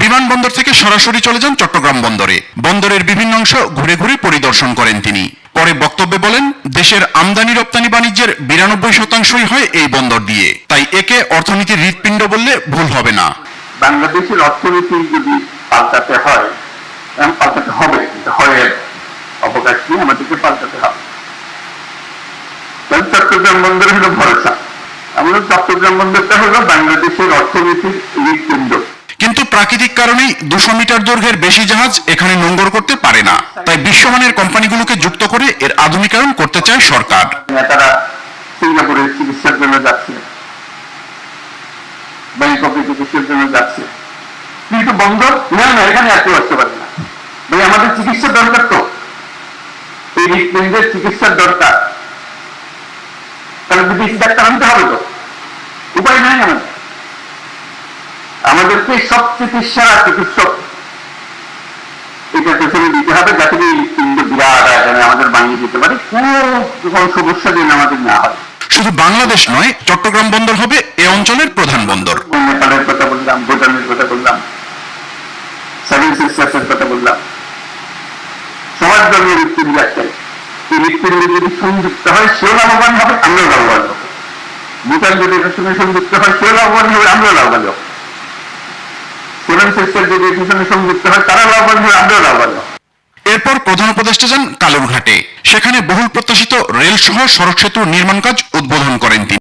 বিমানবন্দর থেকে সরাসরি চলে যান চট্টগ্রাম বন্দরে। বন্দরের বিভিন্ন অংশ ঘুরে ঘুরে পরিদর্শন করেন তিনি। পরে বক্তব্যে বলেন, দেশের আমদানি রপ্তানি বাণিজ্যের বিরানব্বই শতাংশই হয় এই বন্দর দিয়ে। তাই একে অর্থনীতির হৃৎপিণ্ড বললে ভুল হবে না। বাংলাদেশের অর্থনীতি যদি পাল্টাতে হয় পাল্টাতে হবে হয় অবকাশ নিয়ে আমাদেরকে পাল্টাতে হবে। চট্টগ্রাম বন্দর হলো ভরসা। আমাদের চট্টগ্রাম বন্দরটা হলো বাংলাদেশের অর্থনীতির হৃৎপিণ্ড। প্রাকৃতিক কারণেই দুশো মিটার দৈর্ঘ্যের বেশি জাহাজ এখানে নোঙ্গর করতে পারে না। তাই বিশ্বমানের কোম্পানিগুলোকে যুক্ত করে এর আধুনিকায়ন করতে চায় সরকার। চিকিৎসার দরকার তো। চিকিৎসার দরকার। তাহলে আনতে উপায় নাই আমাদের। আমাদেরকে সব চিকিৎসা চিকিৎসক। এটা পেছনে দিতে হবে যাতে এই হৃৎপিণ্ড বিরাট আকারে আমাদের বানিয়ে দিতে পারে। কোনো সমস্যা যেন আমাদের না হয়। শুধু বাংলাদেশ নয় চট্টগ্রাম বন্দর হবে এ অঞ্চলের প্রধান বন্দর। নেপালের কথা বললাম ভুটানের কথা বললাম সেভেন সিস্টার্সের কথা বললাম। সবার ধর্মের হৃৎপিণ্ড একটাই এই হৃৎপিণ্ড যদি সংযুক্ত হয় সেও লাভবান হবে আমরাও লাভবান হব। ভুটান যদি এটার সঙ্গে সংযুক্ত হয় সেও লাভবান হবে আমরাও লাভবান হব। তারা এরপর প্রধান উপদেষ্টা যান কালুরঘাটে সেখানে বহুল প্রত্যাশিত রেল সহ সড়ক সেতু নির্মাণ কাজ উদ্বোধন করেন তিনি।